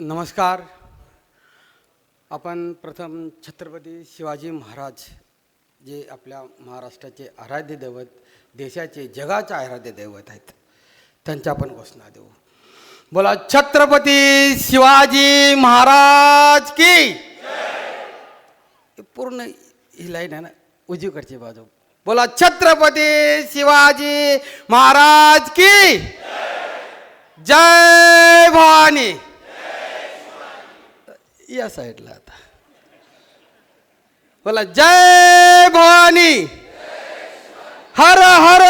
नमस्कार. आपण प्रथम छत्रपती शिवाजी महाराज जे आपल्या महाराष्ट्राचे आराध्य दैवत देशाचे जगाचे आराध्य दैवत आहेत त्यांच्या आपण घोषणा देऊ. बोला छत्रपती शिवाजी महाराज की? पूर्ण ही लाईन आहे ना उजवीकडची बाजू. बोला छत्रपती शिवाजी महाराज की? जय भवानी. या साईडला आता. बोला जय भवानी. हर हर.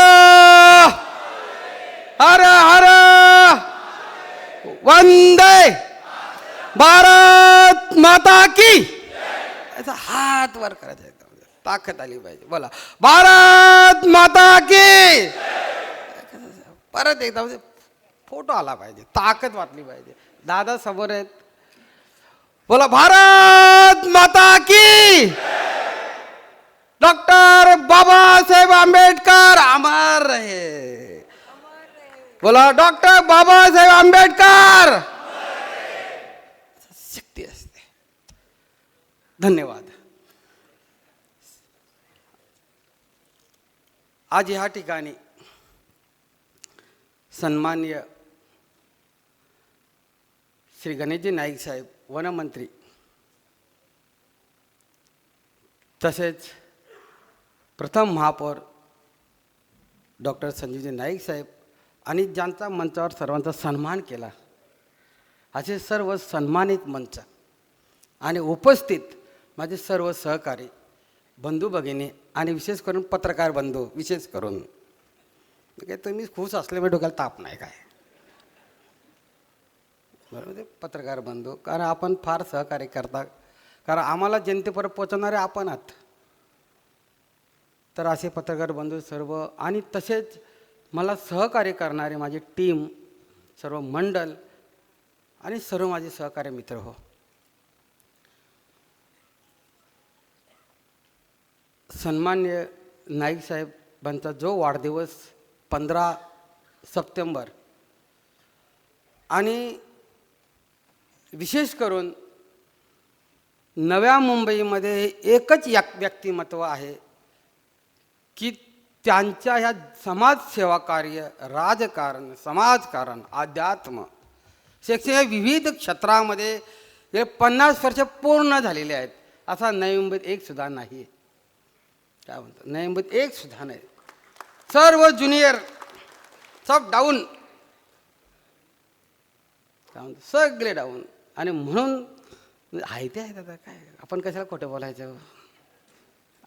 हर हर. वंदे भारत माता की. याचा हात वर करायचा ताकद आली पाहिजे. बोला भारत माता की. परत एकदा म्हणजे फोटो आला पाहिजे. ताकद वाटली पाहिजे. दादा समोर आहेत. बोला, भारत माता की डॉक्टर बाबा साहेब आंबेडकर अमर रहे। बोला, डॉक्टर बाबासाहेब आंबेडकर शक्ती धन्यवाद। आज ह्या ठिकाणी सन्मान्य श्री गणेशजी नाईक साहेब वनमंत्री. तसेच प्रथम महापौर डॉक्टर संजीवजी नाईक साहेब आणि ज्यांचा मंचावर सर्वांचा सन्मान केला. असे सर्व सन्मानित मंच आणि उपस्थित माझे सर्व सहकारी बंधू भगिनी आणि विशेष करून पत्रकार बंधू विशेष करून. म्हणजे तुम्ही खुश असल्यामुळे डोक्याला ताप नाही काय? बरोबर ते म्हणजे पत्रकार बंधू. कारण आपण फार सहकार्य करता. कारण आम्हाला जनतेपर्यंत पोचवणारे आपण आहात. तर असे पत्रकार बंधू सर्व आणि तसेच मला सहकार्य करणारे माझी टीम सर्व मंडल आणि सर्व माझे सहकार्य मित्र हो. सन्मान्य नाईक साहेबांचा जो वाढदिवस पंधरा सप्टेंबर आणि विशेष करून नव्या मुंबईमध्ये एकच या व्यक्तिमत्व आहे की त्यांच्या ह्या समाजसेवा कार्य राजकारण समाजकारण अध्यात्म शैक्षणिक विविध क्षेत्रामध्ये हे पन्नास वर्ष पूर्ण झालेले आहेत. असा नवी मुंबईत एक सुद्धा नाही काय म्हणतात? नवी मुंबईत एक सुद्धा नाही. सर्व ज्युनियर सब डाऊन. काय म्हणतात? सगळे डाऊन. आणि म्हणून आहे ते आहेत आता काय? आपण कशाला खोटं बोलायचं?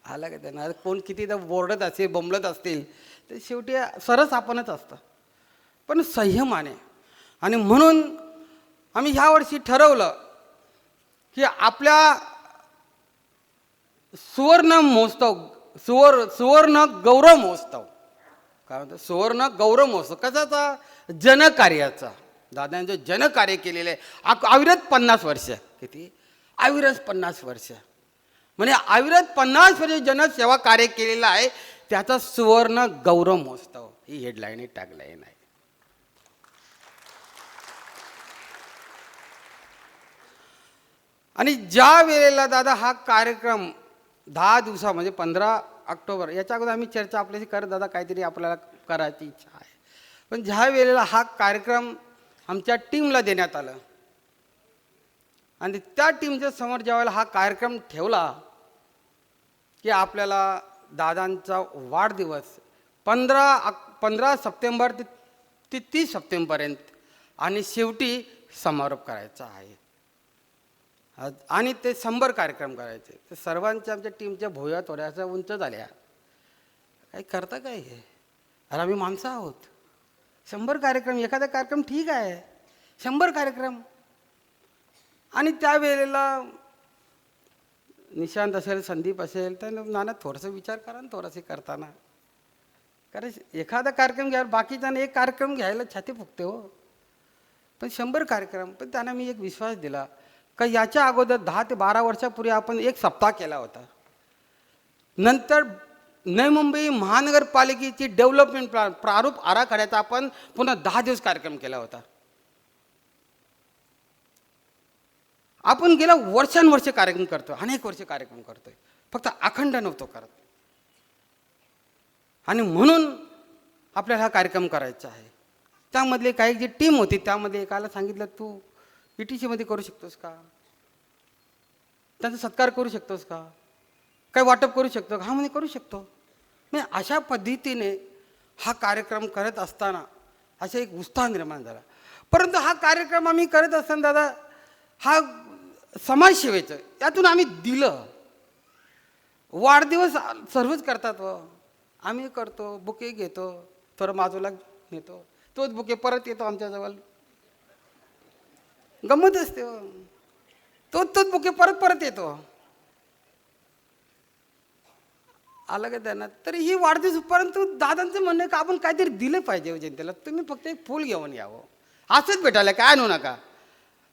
आलं का त्यांना? कोण कितीदा बोर्डत असेल बोंबलत असतील तर शेवटी सरस आपणच असतं. पण संयमाने आणि. म्हणून आम्ही ह्या वर्षी ठरवलं की आपल्या सुवर्ण महोत्सव सुवर् सुवर्ण गौरव महोत्सव. काय म्हणतो सुवर्ण गौरव महोत्सव. कशाचा? जनकार्याचा. दादांचं जनकार्य केलेलं आहे. आ- अविरत पन्नास वर्ष. किती? अविरत पन्नास वर्ष. म्हणजे अविरत पन्नास वर्ष जनसेवा कार्य केलेलं आहे त्याचा सुवर्ण गौरव महोत्सव. ही हेडलाईन आहे टॅगलाईन आहे. आणि ज्या वेळेला दादा हा कार्यक्रम दहा दिवसा म्हणजे पंधरा ऑक्टोबर याच्या अगोदर आम्ही चर्चा आपल्याशी करत दादा काहीतरी आपल्याला करायची इच्छा आहे. पण ज्या वेळेला हा कार्यक्रम आमच्या टीमला देण्यात आलं. आणि त्या टीमच्या समोर ज्यावेळेला हा कार्यक्रम ठेवला की आपल्याला दादांचा वाढदिवस पंधरा अक पंधरा सप्टेंबर ते ते तीस सप्टेंबरपर्यंत आणि शेवटी समारोप करायचा आहे. आणि ते शंभर कार्यक्रम करायचे. तर सर्वांच्या आमच्या टीमच्या भोया थोड्याशा उंच झाल्या. काही करता काय हे? अरे आम्ही माणसं आहोत. शंभर कार्यक्रम एखादा कार्यक्रम ठीक आहे. शंभर कार्यक्रम. आणि त्यावेळेला निशांत असेल संदीप असेल तर नाना थोडंसं विचार करा ना थोडंसं करताना. कारण एखादा कार्यक्रम घ्या बाकीच्यानं एक कार्यक्रम घ्यायला छाती फुगते हो. पण शंभर कार्यक्रम पण त्यांना मी एक विश्वास दिला का याच्या अगोदर दहा ते बारा वर्षापूर्वी आपण एक सप्ताह केला होता. नंतर नवी मुंबई महानगरपालिकेची डेव्हलपमेंट प्रा प्रारूप आराखड्याचा आपण पुन्हा दहा दिवस कार्यक्रम केला होता. आपण गेल्या वर्षानुवर्ष कार्यक्रम करतो अनेक वर्ष कार्यक्रम करतोय. फक्त अखंड नव्हतो करत. आणि म्हणून आपल्याला हा कार्यक्रम करायचा आहे. त्यामधले काही जी टीम होती त्यामध्ये एकाला सांगितलं तू ई टी सीमध्ये करू शकतोस का? त्यांचा सत्कार करू शकतोस का? काही वाटप करू शकतो का? हा म्हणे करू शकतो. म्हणजे अशा पद्धतीने हा कार्यक्रम करत असताना असा एक उत्साह निर्माण झाला. परंतु हा कार्यक्रम आम्ही करत असताना दादा हा समाजसेवेचं यातून आम्ही दिलं. वाढदिवस सर्वच करतात व. आम्ही करतो बुके घेतो थोडं बाजूला नेतो. तोच बुके परत येतो आमच्याजवळ. गंमत असते तोच तोच बुके परत परत येतो. आलं का त्यांना? तर ही वाढदिवस परंतु दादांचं म्हणणं का आपण काहीतरी दिलं पाहिजे हो जनतेला. तुम्ही फक्त एक फूल घेऊन यावं हो. असंच भेटायला काय आणू नका.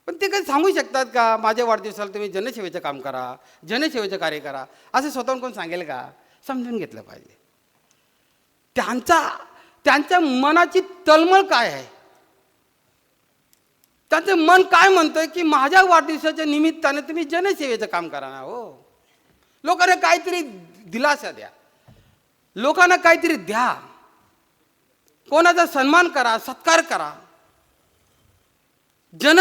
पण ते काही सांगू शकतात का? माझ्या वाढदिवसाला तुम्ही जनसेवेचं काम करा जनसेवेचं कार्य करा. असं स्वतःहून कोण सांगेल का? समजून घेतलं पाहिजे. त्यांचा त्यांच्या मनाची तळमळ काय आहे? त्यांचं मन काय म्हणतंय की माझ्या वाढदिवसाच्या निमित्ताने तुम्ही जनसेवेचं काम करा ना हो? लोकांना काहीतरी दिलासा द्या. लोकांना काहीतरी द्या. कोणाचा सन्मान करा सत्कार करा. जन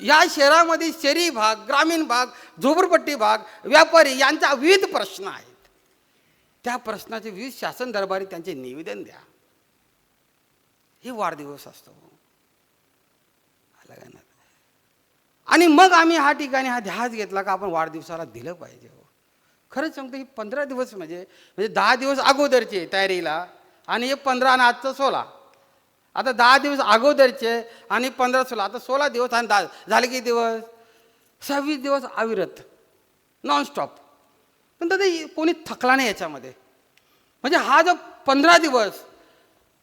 या शहरामध्ये शहरी भाग ग्रामीण भाग झोपडपट्टी भाग व्यापारी यांचा विविध प्रश्न आहेत. त्या प्रश्नाचे विविध शासन दरबारी त्यांचे निवेदन द्या. हे वाढदिवस असतो. आणि मग आम्ही हा ठिकाणी हा ध्यास घेतला का आपण वाढदिवसाला दिलं पाहिजे हो. खरंच सांगतो ही पंधरा दिवस म्हणजे म्हणजे दहा दिवस अगोदरचे तयारीला आणि हे पंधरा आणि आजचं सोळा. आता दहा दिवस अगोदरचे आणि पंधरा सोळा. आता सोळा दिवस आणि दहा झाले किती दिवस? सव्वीस दिवस अविरत. नॉनस्टॉप पण दादा कोणी थकला नाही याच्यामध्ये. म्हणजे हा जो पंधरा दिवस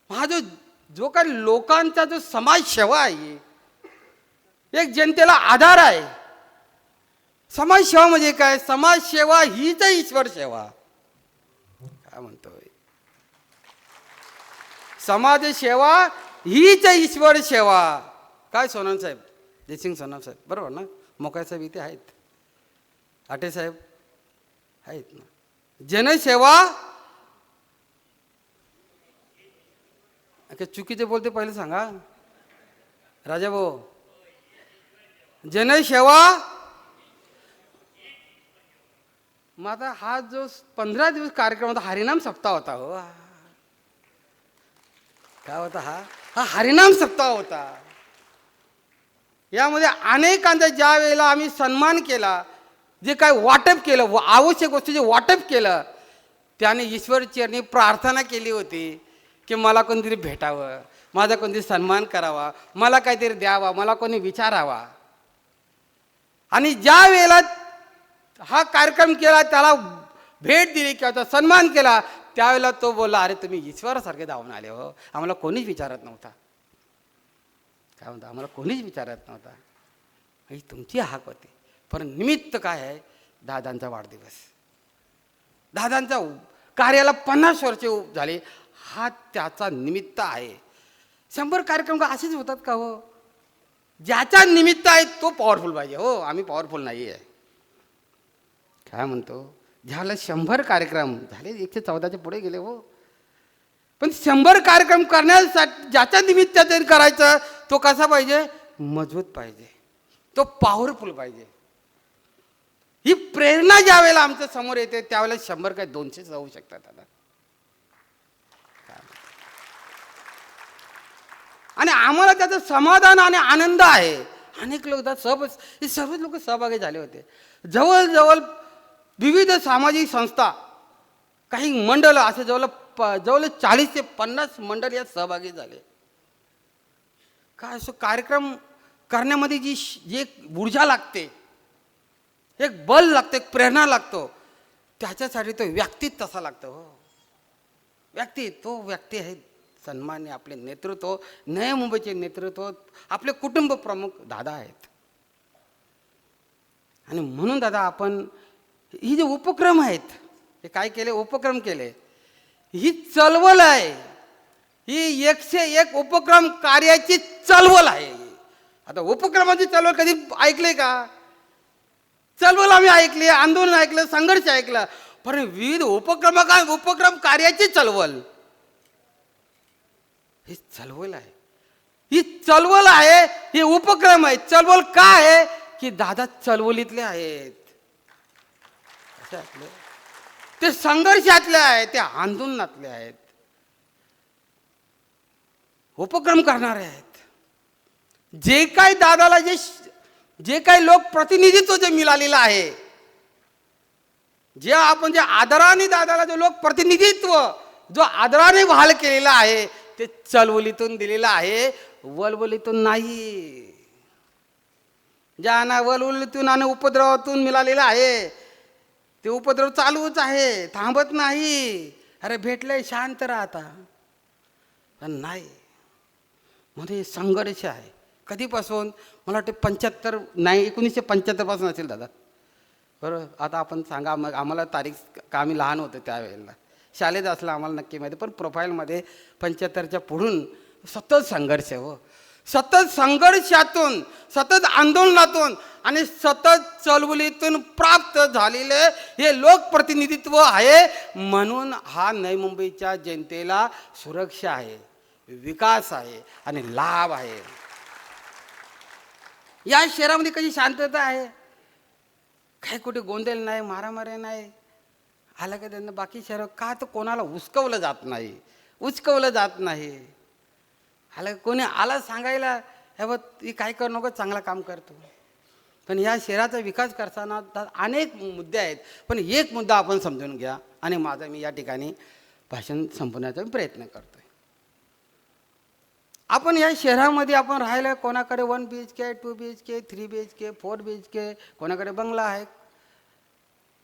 हा जो जो काही लोकांचा जो समाजसेवा आहे एक जनतेला आधार आहे. समाजसेवा म्हणजे काय? समाजसेवा हीच ईश्वर सेवा. काय म्हणतोय? समाजसेवा हीच ईश्वर सेवा. काय सोनम साहेब? जयसिंग सोनम साहेब. बरोबर ना? मोकाय साहेब इथे आहेत. आटे साहेब आहेत ना? जनसेवा अच्छा, चुकीचे बोलते पहिले सांगा. राजा भाऊ जनसेवा माझा हा जो पंधरा दिवस कार्यक्रम होता हरिनाम सप्ताह होता हो. काय होता हा? हा हरिनाम सप्ताह होता. यामध्ये अनेकांचा ज्या वेळेला आम्ही सन्मान केला जे काय वाटप केलं व आवश्यक वस्तूचे वाटप केलं त्याने ईश्वरचरणी प्रार्थना केली होती की मला कोणतरी भेटावं माझा कोणतरी सन्मान करावा मला काहीतरी द्यावा मला कोणी विचारावा. आणि ज्या वेळेला हा कार्यक्रम केला त्याला भेट दिली किंवा त्याचा सन्मान केला त्यावेळेला तो बोलला अरे तुम्ही ईश्वरासारखे धावून आले हो. आम्हाला कोणीच विचारत नव्हता. काय म्हणतो आम्हाला कोणीच विचारत नव्हता. ही तुमची हाक होती. पण निमित्त काय आहे? दादांचा वाढदिवस. दादांचा कार्याला पन्नास वर्षे झाले. हा त्याचा निमित्त आहे. शंभर कार्यक्रम का असेच होतात का हो? ज्याच्या निमित्त आहे तो पॉवरफुल पाहिजे हो. आम्ही पॉवरफुल नाही आहे काय म्हणतो? झालं शंभर कार्यक्रम. झाले एकशे चौदाच्या पुढे गेले हो. पण शंभर कार्यक्रम करण्यासाठी ज्याच्या निमित्ताने करायचं तो कसा पाहिजे? मजबूत पाहिजे. तो पॉवरफुल पाहिजे. ही प्रेरणा ज्या वेळेला आमच्यासमोर येते त्यावेळेला शंभर काय दोनशे जाऊ शकतात आता. आणि आम्हाला त्याचं समाधान आणि आनंद आहे. अनेक लोक त्यात सहभ सर्वच लोक सहभागी झाले होते. जवळजवळ विविध सामाजिक संस्था काही मंडळ असे जवळ प जवळ चाळीस ते पन्नास मंडळ यात सहभागी झाले. काय असं कार्यक्रम करण्यामध्ये जी श- जी एक ऊर्जा लागते एक बल लागतं एक प्रेरणा लागतो त्याच्यासाठी तो व्यक्तीत तसा लागतो हो. व्यक्ती तो व्यक्ती आहे सन्मान्य आपले नेतृत्व नय मुंबईचे नेतृत्व आपले कुटुंब प्रमुख दादा आहेत. आणि म्हणून दादा आपण ही जे उपक्रम आहेत हे काय केले? उपक्रम केले. ही चळवळ आहे. ही एकशे एक उपक्रम कार्याची चळवळ आहे. आता उपक्रमाची चळवळ कधी ऐकले का? चळवळ आम्ही ऐकली आंदोलन ऐकलं संघर्ष ऐकलं पण विविध उपक्रम उपक्रम कार्याची चळवळ ही चळवळ आहे. ही चळवळ आहे ही उपक्रम आहे. चळवळ का आहे? की दादा चळवळीतले आहेत. असे ते संघर्षातले आहेत ते आंदोलनातले आहेत. उपक्रम करणारे आहेत. जे काही दादाला जे जे काही लोक प्रतिनिधित्व जे मिळालेलं आहे जे आपण जे आदराने दादाला जो लोक प्रतिनिधित्व जो आदराने व्हाल केलेला आहे ते चलवलीतून दिलेलं आहे वलवलीतून नाही. ज्यांना वलवलीतून आणि उपद्रवातून मिळालेलं आहे ते उपद्रव चालूच आहे थांबत नाही. अरे भेटलंय शांत राहता. पण नाही. म्हणजे संघर्ष आहे. कधीपासून? मला वाटते पंच्याहत्तर नाही एकोणीसशे पंच्याहत्तरपासून असेल दादा. बरं आता आपण सांगा मग आम्हाला तारीख का आम्ही लहान होतो त्यावेळेला? शाळेत असलं आम्हाला नक्की माहिती पण प्रोफाईलमध्ये पंच्याहत्तरच्या पुढून सतत संघर्ष आहे हो. सतत संघर्षातून सतत आंदोलनातून आणि सतत चळवळीतून प्राप्त झालेले हे लोकप्रतिनिधित्व आहे. म्हणून हा नवी मुंबईच्या जनतेला सुरक्षा आहे विकास आहे आणि लाभ आहे. या शहरामध्ये कशी शांतता आहे? काही कुठे गोंधळ नाही मारामारी नाही. आलं का त्यांना? बाकी शहर का तर कोणाला उचकवलं जात नाही उचकवलं जात नाही. आलं कोणी आला सांगायला हे बघ ती काय करू नको चांगला काम करतो पण या शहराचा विकास करताना अनेक मुद्दे आहेत. पण एक मुद्दा आपण समजून घ्या आणि माझा मी या ठिकाणी भाषण संपवण्याचा मी प्रयत्न करतोय. आपण या शहरामध्ये आपण राहिलं कोणाकडे one B H K two B H K three B H K four B H K कोणाकडे बंगला आहे?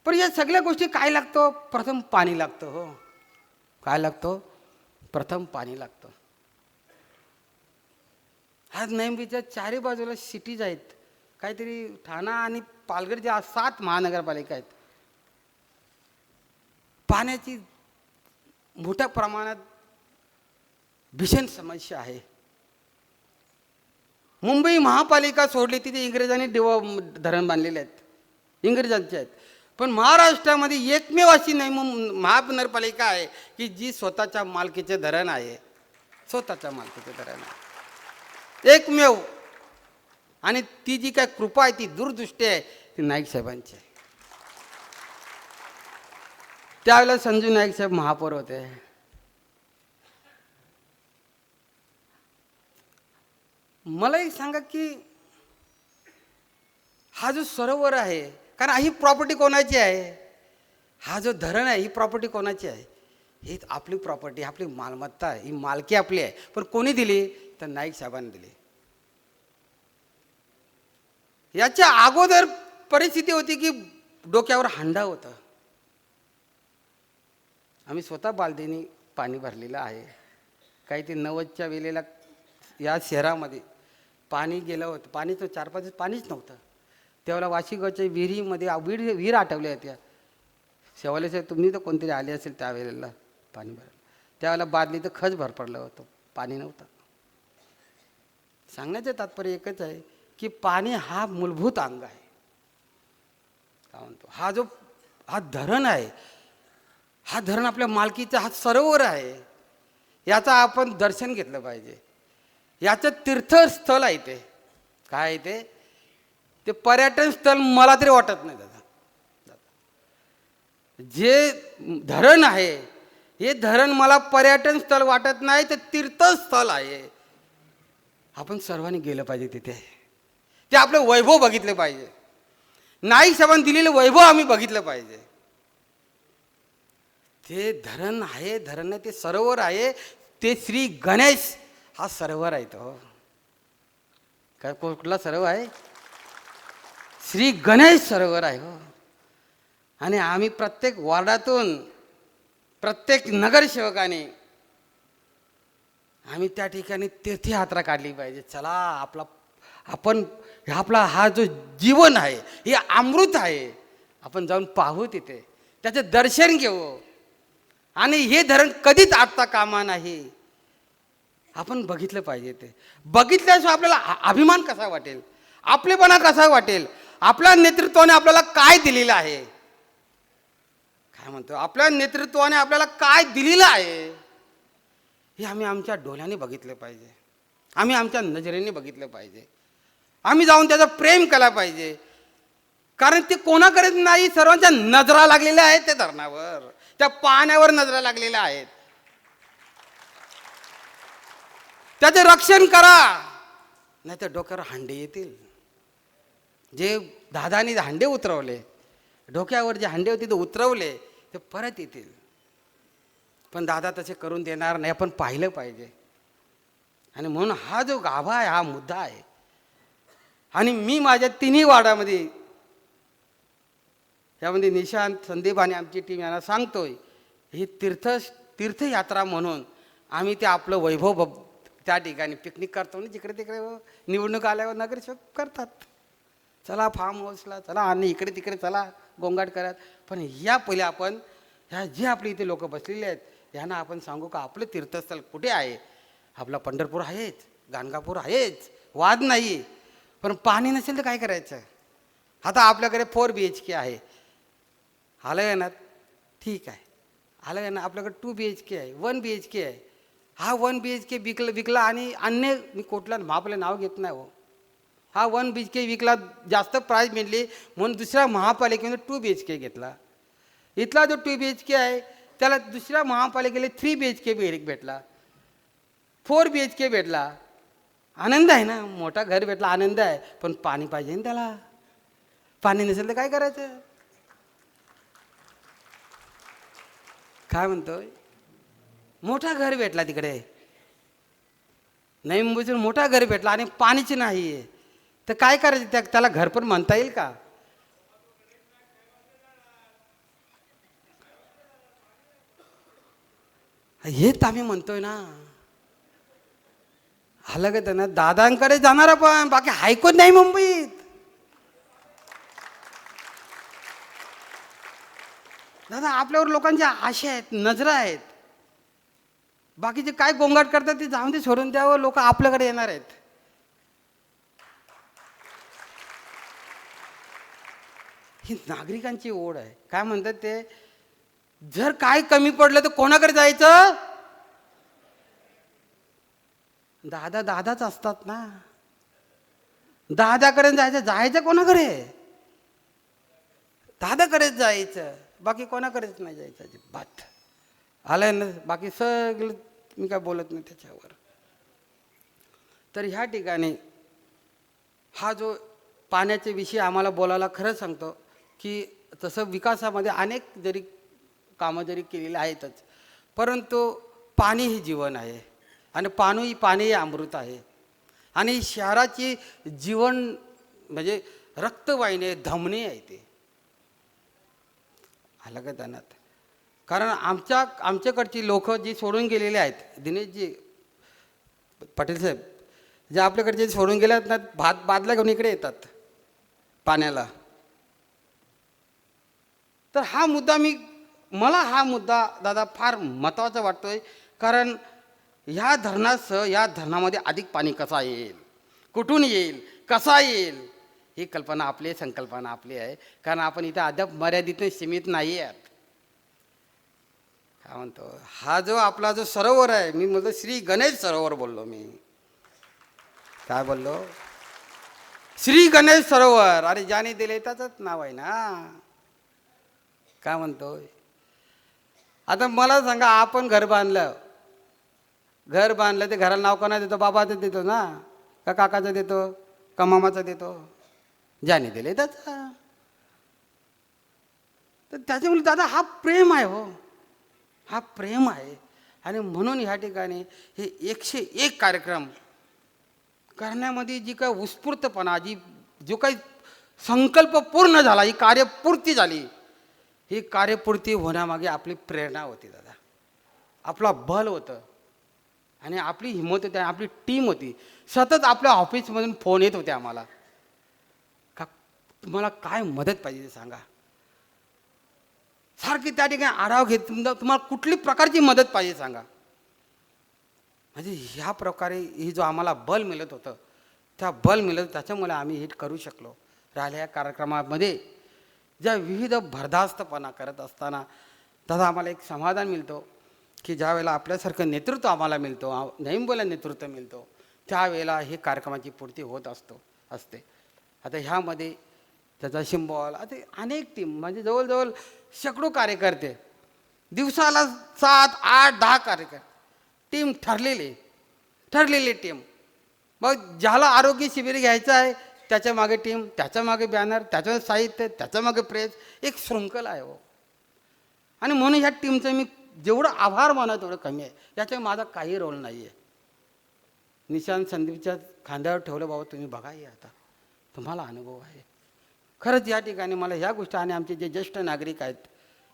पण या सगळ्या गोष्टी काय लागतो? प्रथम पाणी लागतं हो. काय लागतो? प्रथम पाणी लागतं. आज नेहमीच्या चारी बाजूला सिटीज आहेत. काहीतरी ठाणा आणि पालघर ज्या सात महानगरपालिका आहेत. पाण्याची मोठ्या प्रमाणात भीषण समस्या आहे. मुंबई महापालिका सोडली तिथे इंग्रजांनी देव धरण बांधलेले आहेत. इंग्रजांचे आहेत. पण महाराष्ट्रामध्ये एकमेव अशी नाही महानगरपालिका आहे की जी स्वतःच्या मालकीचे धरण आहे. स्वतःच्या मालकीचे धरण आहे. एकमेव. आणि ती जी काय कृपा आहे ती दूरदृष्टी आहे ती नाईक साहेबांची त्यावेळेला संजू नाईक साहेब महापौर होते मला एक सांगा की हा जो सरोवर आहे कारण ही प्रॉपर्टी कोणाची आहे? हा जो धरण आहे ही प्रॉपर्टी कोणाची आहे? ही आपली प्रॉपर्टी आपली मालमत्ता ही मालकी आपली आहे. पण कोणी दिली? तर नाईक साहेबांनी दिली. याच्या अगोदर परिस्थिती होती की डोक्यावर हांडा होता. आम्ही स्वतः बालदेनी पाणी भरलेलं आहे. काही ते नव्वदच्या वेळेला या शहरामध्ये पाणी गेलं होतं. पाणीच चार पाच दिवस पाणीच नव्हतं. त्यावेळेला वाशिगावच्या विहिरीमध्ये विहीर विहीर आठवल्या होत्या. शेवाले साहेब तुम्ही तर कोणतरी आले असेल त्यावेळेला. पाणी भरायला त्यावेळेला बादली तर खच भर पडलं होतं. पाणी नव्हतं. सांगण्याचं तात्पर्य एकच आहे की पाणी हा मूलभूत अंग आहे. काय म्हणतो? हा जो हा धरण आहे हा धरण आपल्या मालकीचा हा सरोवर आहे. याचा आपण दर्शन घेतलं पाहिजे. याचं तीर्थस्थळ आहे ते. काय आहे ते? ते पर्यटन स्थळ मला तरी वाटत नाही दादा. जे धरण आहे हे धरण मला पर्यटन स्थळ वाटत नाही तर तीर्थस्थळ आहे. आपण सर्वांनी गेलं पाहिजे तिथे. ते आपलं वैभव बघितलं पाहिजे. नाईक साहेबांनी दिलेलं वैभव आम्ही बघितलं पाहिजे. ते धरण आहे धरण आहे ते सरोवर आहे. ते श्री गणेश हा सरोवर आहे तो. काय कुठला सरोवर आहे? श्री गणेश सरोवर आहे हो. आणि आम्ही प्रत्येक वार्डातून प्रत्येक नगरसेवकाने आम्ही त्या ठिकाणी तीर्थयात्रा काढली पाहिजे. चला आपला आपण आपला हा जो जीवन आहे हे अमृत आहे. आपण जाऊन पाहू तिथे. त्याचं दर्शन घेऊ. आणि हे धरण कधीच आटता कामा नाही. आपण बघितलं पाहिजे ते. बघितल्याशिवाय आपल्याला अभिमान कसा वाटेल? आपलेपणा कसा वाटेल? आपल्या नेतृत्वाने आपल्याला काय दिलेलं आहे? काय म्हणतो? आपल्या नेतृत्वाने आपल्याला काय दिलेलं आहे हे आम्ही आमच्या डोळ्याने बघितलं पाहिजे. आम्ही आमच्या नजरेने बघितलं पाहिजे. आम्ही जाऊन त्याचं प्रेम केला पाहिजे. कारण ते कोणाकडे नाही सर्वांच्या नजरा लागलेल्या आहेत त्या धरणावर. त्या पाण्यावर नजरा लागलेल्या आहेत. त्याचे रक्षण करा. नाही तर डोक्यावर हांडे येतील. जे दादानी हांडे उतरवले डोक्यावर जे हांडे होते ते उतरवले. ते परत येतील. पण दादा तसे करून देणार नाही आपण पाहिलं पाहिजे. आणि म्हणून हा जो गाभा आहे हा मुद्दा आहे. आणि मी माझ्या तिन्ही वाडामध्ये यामध्ये निशांत संदीप आणि आमची टीम यांना सांगतोय ही तीर्थ तीर्थयात्रा म्हणून आम्ही ते आपलं वैभव ब- त्या ठिकाणी पिकनिक करतो ना जिकडे तिकडे हो, निवडणूक आल्यावर नगरसेवक करतात. चला फार्म हाऊसला चला आणि इकडे तिकडे चला. गोंगाट करत. पण या पहिले आपण ह्या जे आपले इथे लोक बसलेले आहेत ह्यांना आपण सांगू का आपलं तीर्थस्थळ कुठे आहे? आपला पंढरपूर आहेच गाणगापूर आहेच वाद नाही. पण पाणी नसेल तर काय करायचं? आता आपल्याकडे फोर बी एच के आहे. आलं आहे ना ठीक आहे. आलं आहे ना आपल्याकडे टू बी एच के आहे वन बी एच के आहे. हा वन बी एच के विकलं विकला आणि अन्य मी कुठला मापलं नाव घेत नाही हो. हा वन बी एच के विकला जास्त प्राईज मिळली. म्हणून दुसऱ्या महापालिकेने टू बी एच के घेतला. इथला जो टू बी एच के आहे त्याला दुसऱ्या महापालिकेला थ्री बी एच के भेटला. फोर बी एच के भेटला. आनंद आहे ना? मोठा घर भेटला आनंद आहे. पण पाणी पाहिजे ना त्याला. पाणी नसेल तर काय करायचं? काय म्हणतोय? मोठा घर भेटला तिकडे. नवी मुंबईतून मोठा घर भेटला आणि पाणीच नाही आहे. तर काय करायचं? त्या त्याला घर पण म्हणता येईल का? हेच आम्ही म्हणतोय ना. आलं का त्यांना? दादांकडे जाणार आपण. बाकी हायकोच नाही मुंबईत. दादा आपल्यावर लोकांच्या आशा आहेत नजरा आहेत. बाकीचे काय गोंगाट करतात ते जाऊन ते सोडून द्यावं. लोक आपल्याकडे येणार आहेत. ही नागरिकांची ओढ आहे. काय म्हणतात ते? जर काय कमी पडलं तर कोणाकडे जायचं? दादा दादाच असतात ना. दादाकडे जायचं जायचं कोणाकडे? दादाकडेच जायचं. बाकी कोणाकडेच नाही जायचं अजिबात. आलंय ना बाकी सगळं मी काय बोलत नाही त्याच्यावर. तर ह्या ठिकाणी हा जो पाण्याचे विषय आम्हाला बोलायला खरं सांगतो की तसं विकासामध्ये अनेक जरी कामं जरी केलेली आहेतच परंतु पाणी हे जीवन आहे. आणि पाणी पाणी हे अमृत आहे. आणि शहराची जीवन म्हणजे रक्तवाहिनी धमनी आहे ते. आलं का ध्यानात? कारण आमच्या आमच्याकडची लोक जी सोडून गेलेली आहेत दिनेशजी पाटील साहेब जे आपल्याकडचे सोडून गेले आहेत ना भात बादला घेऊन इकडे येतात पाण्याला. तर हा मुद्दा मी मला हा मुद्दा दादा फार महत्त्वाचा वाटतो आहे कारण ह्या धरणासह या धरणामध्ये अधिक पाणी कसा येईल? कुठून येईल? कसा येईल? ही कल्पना आपली आहे, संकल्पना आपली आहे. कारण आपण इथं अद्याप मर्यादित सीमित नाही आहेत. काय म्हणतो? हा जो आपला जो सरोवर आहे मी म्हणतो श्री गणेश सरोवर बोललो मी. काय बोललो? श्री गणेश सरोवर. अरे ज्याने दिले त्याचंच नाव आहे ना. काय म्हणतो? आता मला सांगा आपण घर बांधलं. घर बांधलं ते घराला नाव कोणा देतो? बाबाचं देतो ना? का काकाचं देतो? का मामाचा देतो? ज्याने दिले त्याचा. तर त्याच्यामुळे दादा हा प्रेम आहे हो. हा प्रेम आहे. आणि म्हणून ह्या ठिकाणी हे एकशे एक कार्यक्रम करण्यामध्ये जी काय उत्स्फूर्तपणा जी जो काही संकल्प पूर्ण झाला ही कार्यपूर्ती झाली. ही कार्यपूर्ती होण्यामागे आपली प्रेरणा होती दादा. आपला बल होतं. आणि आपली हिंमत होती आणि आपली टीम होती. सतत आपल्या ऑफिसमधून फोन येत होते आम्हाला. का तुम्हाला काय मदत पाहिजे ते सांगा. सारखी त्या ठिकाणी आढावा घेत तुम्हाला कुठली प्रकारची मदत पाहिजे सांगा. म्हणजे ह्या प्रकारे ही जो आम्हाला बल मिळत होतं त्या बल मिळत त्याच्यामुळे आम्ही हिट करू शकलो. राहिल्या या कार्यक्रमामध्ये ज्या विविध भरधास्तपणा करत असताना दादा आम्हाला एक समाधान मिळतो की ज्यावेळेला आपल्यासारखं नेतृत्व आम्हाला मिळतो नैमबोला नेतृत्व मिळतो त्यावेळेला हे कार्यक्रमाची पूर्ती होत असतो असते. आता ह्यामध्ये त्याचा शिंबॉल आता अनेक टीम म्हणजे जवळजवळ शेकडो कार्यकर्ते दिवसाला सात आठ दहा कार्यकर्ते टीम ठरलेली ठरलेली टीम मग ज्याला आरोग्य शिबिर घ्यायचं आहे त्याच्यामागे टीम त्याच्यामागे बॅनर त्याच्या साहित्य त्याच्यामागे प्रेस एक शृंखला आहे हो. आणि म्हणून ह्या टीमचं मी जेवढं आभार माना तेवढं कमी आहे. याच्यात माझा काही रोल नाही आहे निशांत संदीपच्या खांद्यावर ठेवलं बाबा तुम्ही बघा हे आता. तुम्हाला अनुभव आहे. खरंच या ठिकाणी मला ह्या गोष्टी आणि आमचे जे ज्येष्ठ नागरिक आहेत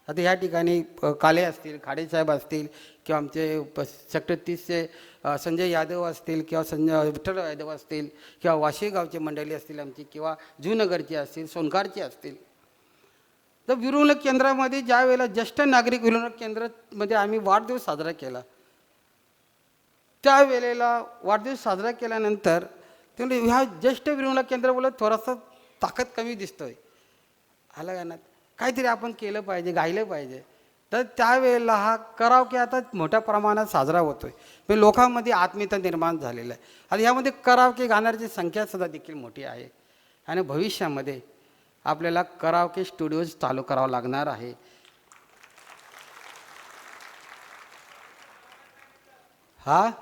आता ह्या ठिकाणी काले असतील खाडेसाहेब असतील किंवा आमचे प- सेक्टर तीसचे संजय यादव असतील किंवा संजय विठ्ठल यादव असतील किंवा वाशेगावची मंडळी असतील आमची किंवा जुनगरची असतील सोनकारची असतील. तर विरुणक केंद्रामध्ये ज्या वेळेला ज्येष्ठ नागरिक विरुणक केंद्रामध्ये आम्ही वाढदिवस साजरा केला त्यावेळेला वाढदिवस साजरा केल्यानंतर त्यामुळे ह्या ज्येष्ठ विरुणक केंद्रामुळं थोडासा ताकद कमी दिसतोय. आलं का ना काहीतरी आपण केलं पाहिजे गायलं पाहिजे. तर त्यावेळेला हा करावके आता मोठ्या प्रमाणात साजरा होतोय. म्हणजे लोकांमध्ये आत्मीयता निर्माण झालेलं आहे. आता यामध्ये करावके गाणाऱ्याची संख्या सुद्धा देखील मोठी आहे. आणि भविष्यामध्ये आपल्याला करावके स्टुडिओज चालू करावं लागणार आहे. हा?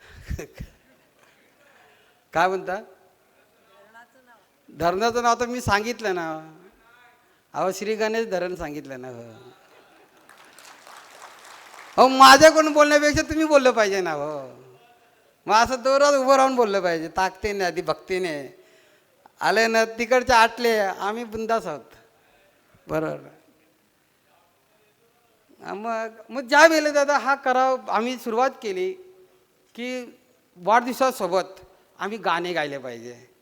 काय म्हणता? धरणाचं नाव तर मी सांगितलं ना. अहो श्री गणेश धरण सांगितलं ना हो. अहो माझ्याकडून बोलण्यापेक्षा तुम्ही बोललं पाहिजे ना हो. मग असं दोरात उभं राहून बोललं पाहिजे ताकदीने आधी भक्तीने आले ना तिकडचे आटले आम्ही बुंदास आहोत. बरोबर. मग मग ज्या वेळेला दादा हा कराव आम्ही सुरुवात केली की वाढदिवसासोबत आम्ही गाणे गायले पाहिजे.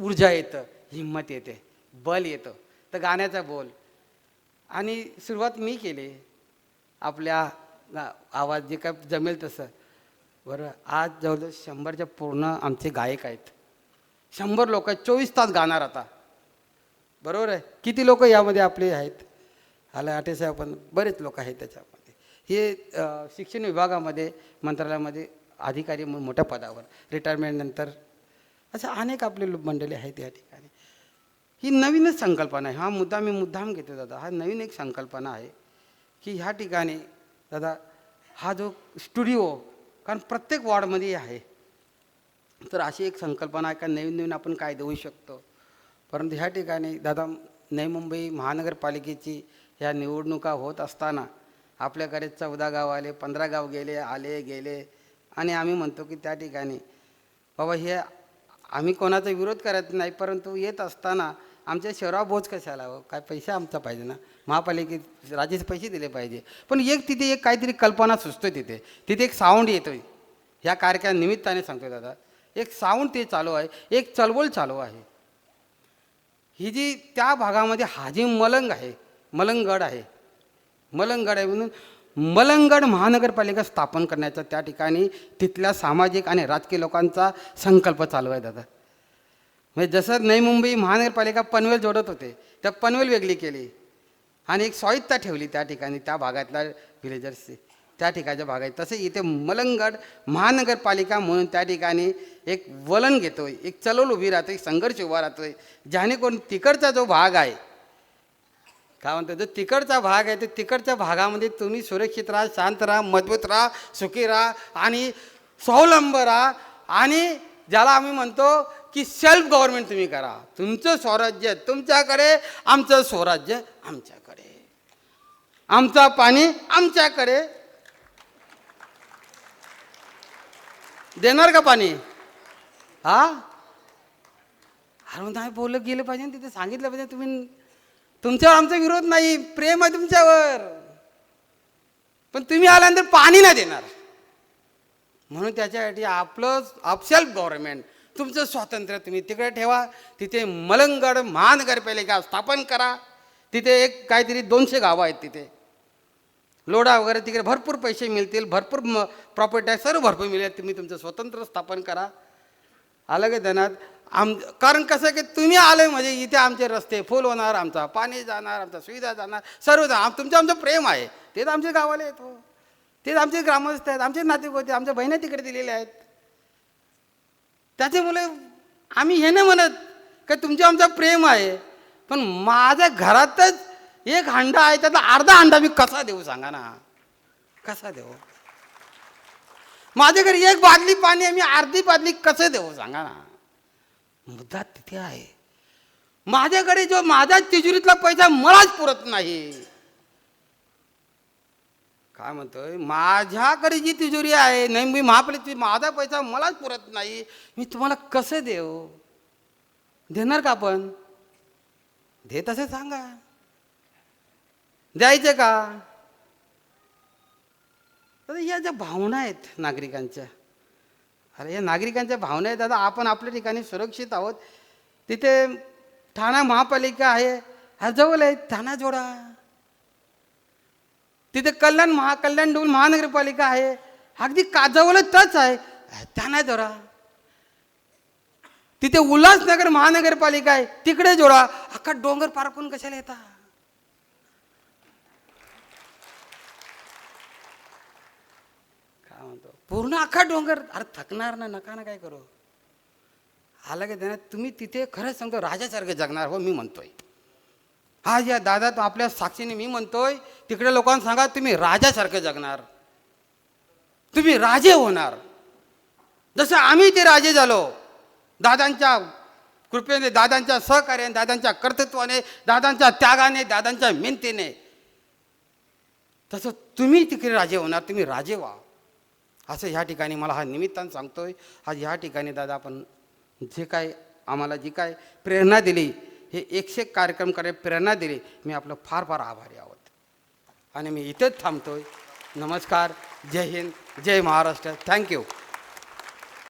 ऊर्जा येतं हिंमत येते बल येतं. तर गाण्याचा बोल. आणि सुरुवात मी केली. आपल्या गा- आवाज जे काय जमेल तसं. बरं आज जवळजवळ शंभरच्या पूर्ण आमचे गायक आहेत. शंभर लोक चोवीस तास गाणार आता. बरोबर आहे? किती लोक यामध्ये आपले आहेत? आला आटे साहेब पण बरेच लोक आहेत त्याच्यामध्ये. हे शिक्षण विभागामध्ये मंत्रालयामध्ये अधिकारी म्हणून मोठ्या पदावर. रिटायरमेंटनंतर असं अनेक आपले मंडळी आहेत या ठिकाणी. ही नवीनच संकल्पना आहे. हा मुद्दा मी मुद्दाम घेतो दादा. हा नवीन एक संकल्पना आहे की ह्या ठिकाणी दादा हा जो स्टुडिओ कारण प्रत्येक वॉर्डमध्ये आहे. तर अशी एक संकल्पना आहे का नवीन नवीन आपण काय देऊ शकतो? परंतु ह्या ठिकाणी दादा नवी मुंबई महानगरपालिकेची ह्या निवडणुका होत असताना आपल्याकडे चौदा गाव आले पंधरा गाव गेले आले गेले. आणि आम्ही म्हणतो की त्या ठिकाणी बाबा हे आम्ही कोणाचा विरोध करत नाही परंतु येत असताना आमच्या शहरावर बोज कशाला हो? काय पैसे आमचा पाहिजे ना? महापालिकेत राज्याचे पैसे दिले पाहिजे. पण एक तिथे एक काहीतरी कल्पना सुचतो तिथे. तिथे एक साऊंड येतो ह्या कार्यक्रम निमित्ताने सांगतो दादा. एक साऊंड ते चालू आहे. एक चळवळ चालू आहे. ही जी त्या भागामध्ये हाजी मलंग आहे मलंगगड आहे. मलंगगड आहे म्हणून मलंगड महानगरपालिका स्थापन करण्याचा त्या ठिकाणी तिथल्या सामाजिक आणि राजकीय लोकांचा संकल्प चालू आहे दादा. म्हणजे जसं नवी मुंबई महानगरपालिका पनवेल जोडत होते त्या पनवेल वेगळी केली. आणि एक स्वायत्ता ठेवली त्या ठिकाणी त्या भागातल्या विलेजर्सची त्या ठिकाणच्या भागात. तसे इथे मलंगड महानगरपालिका म्हणून त्या ठिकाणी एक वलन घेतोय एक चलोल उभी राहतोय एक संघर्ष उभा राहतोय ज्याने कोण तिकडचा जो भाग आहे काय म्हणतो जो तिकडचा भाग आहे तो तिकडच्या भागामध्ये तुम्ही सुरक्षित राहा शांत राहा मजबूत राहा सुखी राहा आणि स्वावलंब राहा. आणि ज्याला आम्ही म्हणतो की सेल्फ गव्हर्नमेंट तुम्ही करा. तुमचं स्वराज्य तुमच्याकडे आमचं स्वराज्य आमच्याकडे. आमचा पाणी आमच्याकडे. देणार का पाणी? हा? अरे नाही बोललं गेलं पाहिजे तिथे सांगितलं पाहिजे तुम्ही. तुमच्यावर आमचा विरोध नाही प्रेम आहे तुमच्यावर. पण तुम्ही आल्यानंतर पाणी नाही देणार. म्हणून त्याच्यासाठी आपलं आप गव्हर्नमेंट तुमचं स्वातंत्र्य तुम्ही तिकडे ठेवा. तिथे मलंगड महानगरपालिका स्थापन करा. तिथे एक काहीतरी दोनशे गावं आहेत तिथे. लोढा वगैरे तिकडे भरपूर पैसे मिळतील भरपूर प्रॉपर्टी आहे सर्व भरपूर मिळेल. तुम्ही तुमचं स्वतंत्र स्थापन करा. आलं का ध्यानात आम कारण कसं आहे की तुम्ही आले म्हणजे इथे आमचे रस्ते फुल होणार आमचा पाणी जाणार आमचा सुविधा जाणार सर्व जाणार आम- तुमचं आमचं प्रेम आहे. ते तर आमच्या गावाला येतो. तेच आमचे ग्रामस्थ आहेत आमचे नातेवाईक होते आमच्या बहिणी तिकडे दिलेल्या आहेत. त्याच्यामुळे आम्ही हे नाही म्हणत का तुमचे आमचं प्रेम आहे पण माझ्या घरातच एक हांडा आहे त्यातला अर्धा हांडा मी कसा देऊ सांगा ना? कसा देऊ? माझ्या घरी एक बादली पाणी आहे मी अर्धी बादली कसं देऊ सांगा ना? मुद्दा तिथे आहे. माझ्याकडे जो माझ्या तिजोरीतला पैसा मलाच पुरत नाही. काय म्हणतोय? माझ्याकडे जी तिजोरी आहे नाही मी महापली माझा पैसा मलाच पुरत नाही. मी तुम्हाला कसं देऊ? देणार का आपण? दे तसे सांगा. द्यायचे का? तर या ज्या भावना आहेत नागरिकांच्या अरे या नागरिकांच्या भावना आहेत दादा. आपण आपल्या ठिकाणी सुरक्षित आहोत. तिथे ठाणा महापालिका आहे. हा जवळ आहे. ठाणा जोडा. तिथे कल्याण महा कल्याण डोल महानगरपालिका आहे. अगदी का टच आहे. ठाणा जोडा. तिथे उल्हासनगर महानगरपालिका आहे. तिकडे जोडा. अख्खा डोंगर पार करून कशाला येता? सांगतो पूर्ण अख्खा डोंगर अरे थकणार ना नका ना काय करू. आलं का त्यानं तुम्ही तिथे खरंच सांगतो राजासारखे जगणार हो मी म्हणतोय. हा या दादा तो आपल्या साक्षीने मी म्हणतोय तिकडे लोकांना सांगा तुम्ही राजासारखे जगणार. तुम्ही राजे होणार. जसं आम्ही ते राजे झालो दादांच्या कृपेने दादांच्या सहकार्याने दादांच्या कर्तृत्वाने दादांच्या त्यागाने दादांच्या मेहनतीने तसं तुम्ही तिकडे राजे होणार तुम्ही राजे व्हा. असं ह्या ठिकाणी मला हा निमित्तानं सांगतोय. आज ह्या ठिकाणी दादा आपण जे काय आम्हाला जी काय प्रेरणा दिली हे एकशे कार्यक्रम करायला प्रेरणा दिली मी आपलं फार फार आभारी आहोत. आणि मी इथेच थांबतोय. नमस्कार. जय हिंद. जय महाराष्ट्र. Thank you